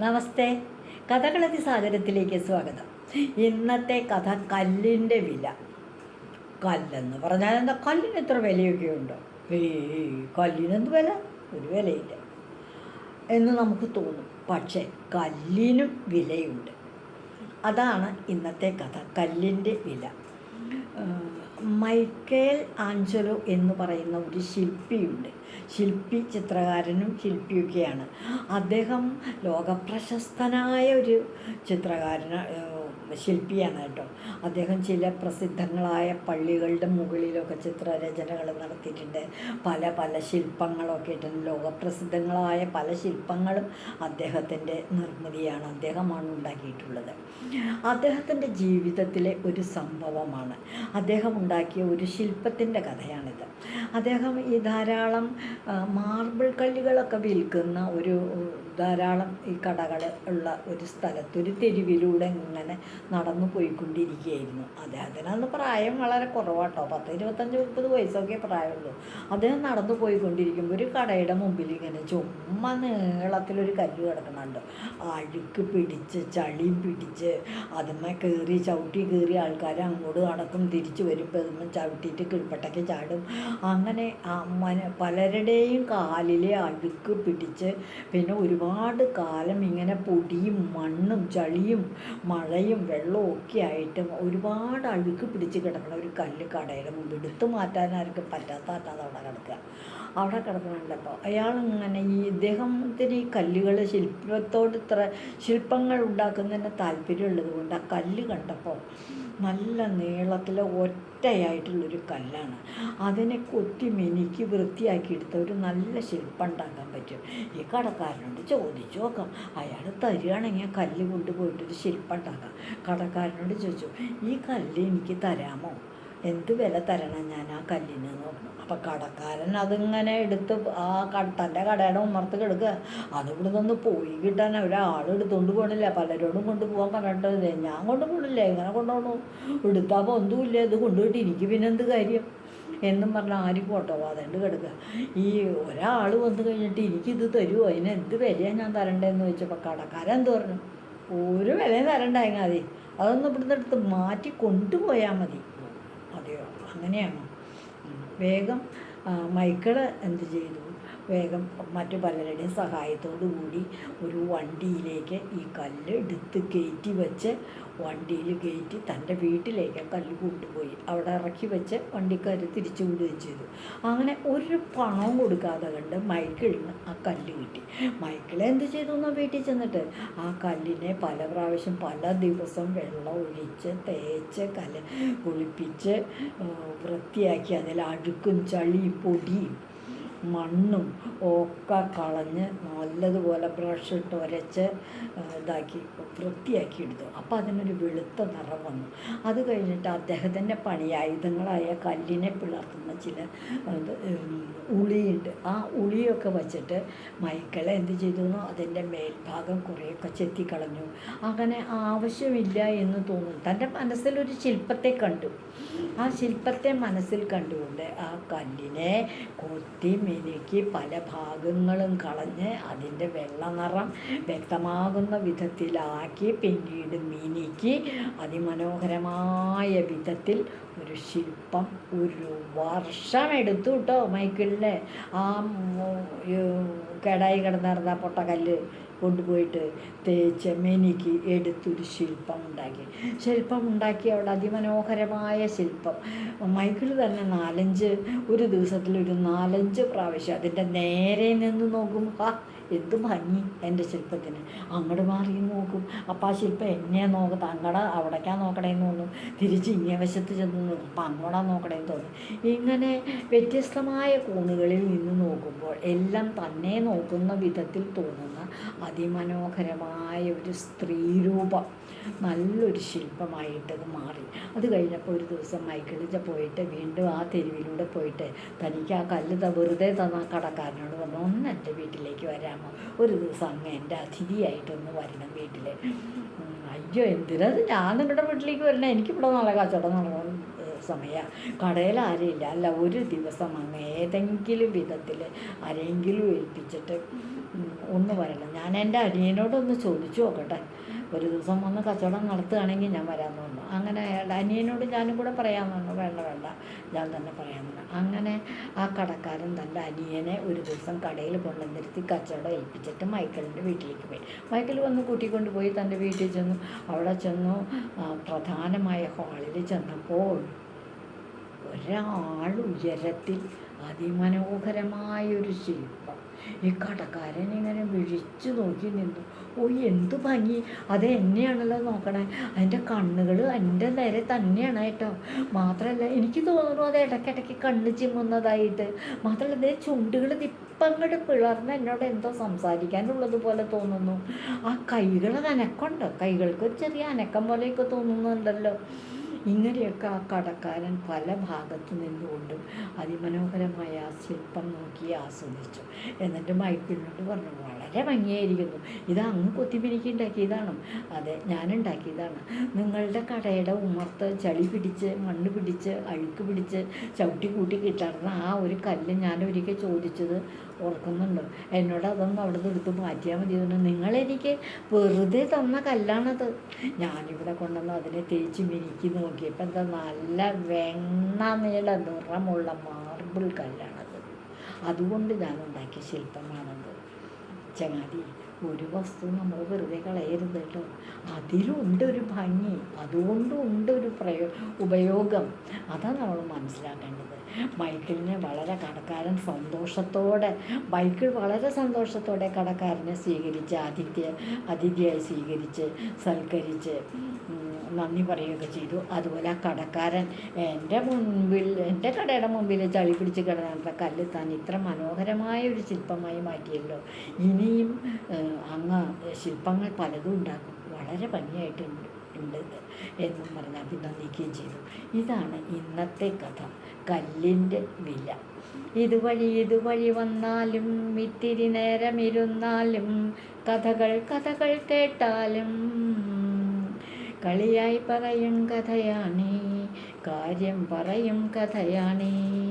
നമസ്തേ. കഥകളതി സാഗരത്തിലേക്ക് സ്വാഗതം. ഇന്നത്തെ കഥ കല്ലിന്റെ വില. കല്ലെന്ന് പറഞ്ഞാൽ എന്താ? കല്ലിന് എത്ര വിലയൊക്കെ ഉണ്ടോ? ഏയ് കല്ലിനെന്ത് വില? ഒരു വിലയില്ല. എന്ന് നമുക്ക് തോന്നും. പക്ഷേ കല്ലിനും വിലയുണ്ട്. അതാണ് ഇന്നത്തെ കഥ. കല്ലിന്റെ വില. മൈക്കേൽ ആഞ്ചലോ എന്ന് പറയുന്ന ഒരു ശില്പിയുണ്ട്. ശില്പി ചിത്രകാരനും ശില്പിയൊക്കെയാണ്. അദ്ദേഹം ലോകപ്രശസ്തനായ ഒരു ചിത്രകാരന ശില്പിയാണ് കേട്ടോ. അദ്ദേഹം ചില പ്രസിദ്ധങ്ങളായ പള്ളികളുടെ മുകളിലൊക്കെ ചിത്രരചനകൾ നടത്തിയിട്ടുണ്ട്. പല പല ശില്പങ്ങളൊക്കെ ഇട്ടുണ്ട് ലോകപ്രസിദ്ധങ്ങളായ പല ശില്പങ്ങളും അദ്ദേഹത്തിന്റെ നിർമ്മിതിയാണ് അദ്ദേഹമാണ് ഉണ്ടാക്കിയിട്ടുള്ളത്. അദ്ദേഹത്തിന്റെ ജീവിതത്തിലെ ഒരു സംഭവമാണ്. അദ്ദേഹം ഉണ്ടാക്കിയ ഒരു ശില്പത്തിന്റെ കഥയാണിത്. അദ്ദേഹം ഈ ധാരാളം മാർബിൾ കല്ലുകളൊക്കെ വിൽക്കുന്ന ഒരു ധാരാളം ഈ കടകൾ ഉള്ള ഒരു സ്ഥലത്ത് ഒരു തെരുവിലൂടെ ഇങ്ങനെ നടന്നു പോയിക്കൊണ്ടിരിക്കുകയായിരുന്നു. അദ്ദേഹത്തിന് അന്ന് പ്രായം വളരെ കുറവാട്ടോ. പത്ത് ഇരുപത്തഞ്ച് മുപ്പത് വയസ്സൊക്കെ പ്രായമുള്ളൂ. അദ്ദേഹം നടന്നു പോയിക്കൊണ്ടിരിക്കുമ്പോൾ ഒരു കടയുടെ മുമ്പിൽ ഇങ്ങനെ ചുമ്മാ നീളത്തിലൊരു കല്ല് കിടക്കുന്നുണ്ട്. അഴുക്ക് പിടിച്ച് ചളി പിടിച്ച് അതുമ്മ കയറി ചവിട്ടി കയറി ആൾക്കാർ അങ്ങോട്ട് നടക്കും തിരിച്ചു വരുമ്പോൾ അതുമ്മ ചവിട്ടിയിട്ട് കിൾപ്പട്ടയ്ക്ക് ചാടും. അങ്ങനെ പലരുടെയും കാലിലെ അഴുക്ക് പിടിച്ച് പിന്നെ ഒരുപാട് കാലം ഇങ്ങനെ പൊടിയും മണ്ണും ചളിയും മഴയും വെള്ളവും ഒക്കെ ആയിട്ട് ഒരുപാട് അഴുക്ക് പിടിച്ച് കിടക്കുന്ന ഒരു കല്ല് കടയുടെ മുമ്പ് എടുത്തു മാറ്റാൻ ആർക്കും പറ്റാത്ത പറ്റാതെ അവിടെ കിടക്കുക. അവിടെ കിടക്കുന്നുണ്ടപ്പോൾ അയാൾ ഇങ്ങനെ ഈ ഇദ്ദേഹത്തിന് ഈ കല്ലുകൾ ശില്പത്തോട് ഇത്ര ശില്പങ്ങൾ ഉണ്ടാക്കുന്നതിന് താല്പര്യമുള്ളത് കൊണ്ട് ആ കല്ല് കണ്ടപ്പോൾ നല്ല നീളത്തിൽ ഒറ്റയായിട്ടുള്ളൊരു കല്ലാണ്. അതിനെ കൊത്തി മിനുക്കി വൃത്തിയാക്കിയെടുത്ത ഒരു നല്ല ശില്പം ഉണ്ടാക്കാൻ പറ്റും. ഈ കടക്കാരനോട് ചോദിച്ചു നോക്കാം അയാൾ തരികയാണെങ്കിൽ കല്ല് കൊണ്ടുപോയിട്ടൊരു ശില്പം ഉണ്ടാക്കാം കടക്കാരനോട് ചോദിച്ചു ഈ കല്ല് എനിക്ക് തരാമോ? എന്ത് വില തരണം ഞാൻ ആ കല്ലിന്? എന്ന് പറഞ്ഞു. അപ്പം കടക്കാരൻ അതിങ്ങനെ എടുത്ത് ആ ക തന്റെ കടയുടെ ഉമ്മർത്ത് കിടക്കുക. അത് ഇവിടെ നിന്ന് പോയി കിട്ടാൻ ഒരാൾ എടുത്തുകൊണ്ട് പോകണില്ല പലരോടും കൊണ്ടുപോകാൻ പറഞ്ഞിട്ട് ഞാൻ കൊണ്ടുപോകണില്ല ഇങ്ങനെ കൊണ്ടുപോകണു എടുത്താൽ ഒന്നുമില്ല ഇത് കൊണ്ടുപോയിട്ട് എനിക്ക് പിന്നെ എന്ത് കാര്യം? എന്നും പറഞ്ഞാൽ ആരും പോട്ടോവാതുണ്ട് കിടക്കുക ഈ ഒരാൾ വന്നു കഴിഞ്ഞിട്ട് എനിക്കിത് തരുമോ അതിന് എന്ത് വിലയാണ് ഞാൻ തരണ്ടേന്ന് ചോദിച്ചപ്പോൾ കടക്കാരൻ എന്ത് പറഞ്ഞു? ഒരു വിലയും തരണ്ടായി മതി അതൊന്നും ഇവിടുന്ന് എടുത്ത് മാറ്റി കൊണ്ടുപോയാൽ മതി. അതെയോ? അങ്ങനെയാണോ? വേഗം മൈക്കിൾ എന്ത് ചെയ്തു? വേഗം മറ്റു പലരുടെയും സഹായത്തോടു കൂടി ഒരു വണ്ടിയിലേക്ക് ഈ കല്ല് എടുത്ത് കയറ്റി വെച്ച് വണ്ടിയിൽ കയറ്റി തന്റെ വീട്ടിലേക്ക് കല്ല് കൊണ്ടുപോയി. അവിടെ ഇറക്കി വെച്ച് വണ്ടിക്കാർ തിരിച്ചു വിടുകയും ചെയ്തു. അങ്ങനെ ഒരു പണവും കൊടുക്കാതെ കണ്ട് മൈക്കിളിന് ആ കല്ല് കിട്ടി. മൈക്കിൾ എന്ത് ചെയ്തു എന്നാൽ വീട്ടിൽ ചെന്നിട്ട്? ആ കല്ലിനെ പല പ്രാവശ്യം പല ദിവസം വെള്ളം ഒഴിച്ച് തേച്ച് കല്ല് കുളിപ്പിച്ച് വൃത്തിയാക്കി അതിൽ അഴുക്കും ചളിയും പൊടിയും മണ്ണും ഒക്കെ കളഞ്ഞ് നല്ലതുപോലെ ബ്രഷ് ഇട്ട് ഉരച്ച് ഇതാക്കി വൃത്തിയാക്കി എടുത്തു. അപ്പോൾ അതിനൊരു വെളുത്ത നിറം വന്നു. അത് കഴിഞ്ഞിട്ട് അദ്ദേഹത്തിന്റെ പണി ആയുധങ്ങളായ കല്ലിനെ പിളർത്തുന്ന ചില ഉളിയുണ്ട്. ആ ഉളിയൊക്കെ വച്ചിട്ട് മൈക്കിളെ എന്ത് ചെയ്തു? അതിന്റെ മേൽഭാഗം കുറേയൊക്കെ ചെത്തിക്കളഞ്ഞു. അങ്ങനെ ആവശ്യമില്ല എന്ന് തോന്നുന്നു. തന്റെ മനസ്സിലൊരു ശില്പത്തെ കണ്ടു. ആ ശില്പത്തെ മനസ്സിൽ കണ്ടുകൊണ്ട് ആ കല്ലിനെ കൊത്തി മിനുക്കി പല ഭാഗങ്ങളും കളഞ്ഞ് അതിന്റെ വെള്ള നിറം വ്യക്തമാകുന്ന വിധത്തിലാക്കി പിന്നീട് മിനുക്കി അതിമനോഹരമായ വിധത്തിൽ ഒരു ശില്പം ഒരു വർഷം എടുത്തു കേട്ടോ മൈക്കിളിനെ. ആ കേടായി കിടന്നിരുന്ന പൊട്ടക്കല്ല്. കൊണ്ടുപോയിട്ട് തേച്ച് മെനിക്ക് എടുത്തൊരു ശില്പം ഉണ്ടാക്കി ശില്പം ഉണ്ടാക്കി അവിടെ അതിമനോഹരമായ ശില്പം. മൈക്കിൾ തന്നെ നാലഞ്ച് ഒരു ദിവസത്തിൽ ഒരു നാലഞ്ച് പ്രാവശ്യം അതിന്റെ നേരെ നിന്ന് നോക്കും ഹാ എന്ത് ഭംഗി എന്റെ ശില്പത്തിന്. അങ്ങോട്ട് മാറി നോക്കും. അപ്പം ആ ശില്പം എന്നെ നോക്കും അങ്ങടെ അവിടേക്കാ നോക്കണേന്ന് തോന്നും. തിരിച്ച് ഇങ്ങേ വശത്ത് ചെന്ന് നോക്കും. അപ്പം അങ്ങോട്ടാ നോക്കണേന്ന് തോന്നും. ഇങ്ങനെ വ്യത്യസ്തമായ കോണുകളിൽ നിന്ന് നോക്കുമ്പോൾ എല്ലാം തന്നെ നോക്കുന്ന വിധത്തിൽ തോന്നുന്ന അതിമനോഹരമായ ഒരു സ്ത്രീരൂപം. നല്ലൊരു ശില്പമായിട്ടത് മാറി. അത് കഴിഞ്ഞപ്പോൾ ഒരു ദിവസം മൈക്കിളിച്ച പോയിട്ട് വീണ്ടും ആ തെരുവിലൂടെ പോയിട്ട് തനിക്ക് ആ കല്ല് വെറുതെ തന്ന കടക്കാരനോട് പറഞ്ഞു ഒന്ന് എന്റെ വീട്ടിലേക്ക് വരാമോ ഒരു ദിവസം അങ്ങ് എന്റെ അതിഥിയായിട്ടൊന്ന് വരണം വീട്ടിൽ അയ്യോ എന്തിനാ ഞാൻ നിങ്ങളുടെ വീട്ടിലേക്ക് വരണേ. എനിക്കിവിടെ നല്ല കച്ചവടം നടക്കണം സമയമാണ് കടയിൽ ആരെയില്ല അല്ല ഒരു ദിവസം അങ്ങ് ഏതെങ്കിലും വിധത്തിൽ ആരെങ്കിലും ഏൽപ്പിച്ചിട്ട് ഒന്ന് വരണം. ഞാൻ എന്റെ അനിയനോടൊന്ന് ചോദിച്ചു നോക്കട്ടെ. ഒരു ദിവസം വന്ന് കച്ചവടം നടത്തുകയാണെങ്കിൽ ഞാൻ വരാമെന്ന് പറഞ്ഞു. അങ്ങനെ അയാളുടെ അനിയനോട് ഞാനും കൂടെ പറയാമെന്ന് പറഞ്ഞു. വേണ്ട വേണ്ട. ഞാൻ തന്നെ പറയാമെന്ന് പറഞ്ഞു. അങ്ങനെ ആ കടക്കാരൻ തന്റെ അനിയനെ ഒരു ദിവസം കടയിൽ കൊണ്ടുവന്നിരുത്തി കച്ചവടം ഏൽപ്പിച്ചിട്ട് മൈക്കിളിന്റെ വീട്ടിലേക്ക് പോയി. മൈക്കിൾ വന്ന് കൂട്ടിക്കൊണ്ട് പോയി തന്റെ വീട്ടിൽ ചെന്നു. അവിടെ ചെന്നു. പ്രധാനമായ ഹാളിൽ ചെന്നപ്പോൾ ഒരാൾ ഉയരത്തിൽ അതിമനോഹരമായൊരു ശില്പം ഈ കടക്കാരൻ ഇങ്ങനെ വിഴിച്ചു നോക്കി നിന്നു. ഓ എന്ത് ഭംഗി. അത് എന്നെയാണല്ലോ നോക്കണേ. അതിന്റെ കണ്ണുകൾ എന്റെ നേരെ തന്നെയാണ് കേട്ടോ. മാത്രമല്ല എനിക്ക് തോന്നുന്നു അത് ഇടയ്ക്കിടയ്ക്ക് കണ്ണ് ചിമ്മുന്നതായിട്ട്. മാത്രമല്ല ഇതിന്റെ ചുണ്ടുകൾ ദിപ്പങ്ങോട്ട് പിളർന്ന് എന്നോട് എന്തോ സംസാരിക്കാനുള്ളത് പോലെ തോന്നുന്നു. ആ കൈകൾ അനക്കമുണ്ട്? കൈകൾക്ക് ചെറിയ അനക്കം പോലെയൊക്കെ തോന്നുന്നുണ്ടല്ലോ. ഇങ്ങനെയൊക്കെ ആ കടക്കാരൻ പല ഭാഗത്തു നിന്നുകൊണ്ടും അതിമനോഹരമായ ആ ശില്പം നോക്കി ആസ്വദിച്ചു. എന്നിട്ട് മൈക്കിളിനോട് പറഞ്ഞു വളരെ ഭംഗിയായിരിക്കുന്നു. ഇത് അങ്ങ് കൊത്തിപ്പിരിക്കി ഉണ്ടാക്കിയതാണ് അതെ ഞാനുണ്ടാക്കിയതാണ്. നിങ്ങളുടെ കടയുടെ ഉമ്മർത്ത് ചളി പിടിച്ച് മണ്ണ് പിടിച്ച് അഴുക്ക് പിടിച്ച് ചവിട്ടി കൂട്ടി കിട്ടാറുന്ന ആ ഒരു കല്ല് ഞാൻ ഒരിക്കൽ ചോദിച്ചത് ഓർക്കുന്നുണ്ട്. എന്നോട് അതൊന്ന് അവിടെ നിന്ന് എടുത്ത് മാറ്റിയാൽ മതി. നിങ്ങളെനിക്ക് വെറുതെ തന്ന കല്ലാണത്. ഞാനിവിടെ കൊണ്ടുവന്ന് അതിനെ തേച്ച് മിനുക്കി നോക്കിയപ്പോൾ എന്താ നല്ല വെണ്ണ നീള നിറമുള്ള മാർബിൾ കല്ലാണത്. അതുകൊണ്ട് ഞാൻ ഉണ്ടാക്കിയ ശില്പമാണത്. ചങ്ങാതി ഒരു വസ്തു നമ്മൾ വെറുതെ കളയരുത് കേട്ടോ. അതിലുണ്ട് ഒരു ഭംഗി അതുകൊണ്ടും ഉണ്ട് ഒരു പ്രയോ ഉപയോഗം. അതാണ് നമ്മൾ മനസ്സിലാക്കേണ്ടത്. മൈക്കിളിനെ വളരെ കടക്കാരൻ സന്തോഷത്തോടെ മൈക്കിൾ വളരെ സന്തോഷത്തോടെ കടക്കാരനെ സ്വീകരിച്ച് ആതിഥ്യ അതിഥിയായി സ്വീകരിച്ച് സൽക്കരിച്ച് നന്ദി പറയുകയൊക്കെ ചെയ്തു. അതുപോലെ ആ കടക്കാരൻ എന്റെ മുൻപിൽ എന്റെ കടയുടെ മുമ്പിൽ ചളി പിടിച്ച് കിടന്ന കല്ല് താൻ ഇത്ര മനോഹരമായ ഒരു ശില്പമായി മാറ്റിയല്ലോ. ഇനിയും ശില്പങ്ങൾ പലതും ഉണ്ടാക്കും. വളരെ ഭംഗിയായിട്ടുണ്ട് ഉണ്ട് എന്നും പറഞ്ഞ് അഭിനന്ദിക്കുകയും ചെയ്തു. ഇതാണ് ഇന്നത്തെ കഥ. കല്ലിന്റെ വില. ഇതുവഴി ഇതുവഴി വന്നാലും ഇത്തിരി നേരമിരുന്നാലും കഥകൾ കഥകൾ കേട്ടാലും. കളിയായി പറയും കഥയാണേ കാര്യം പറയും കഥയാണേ.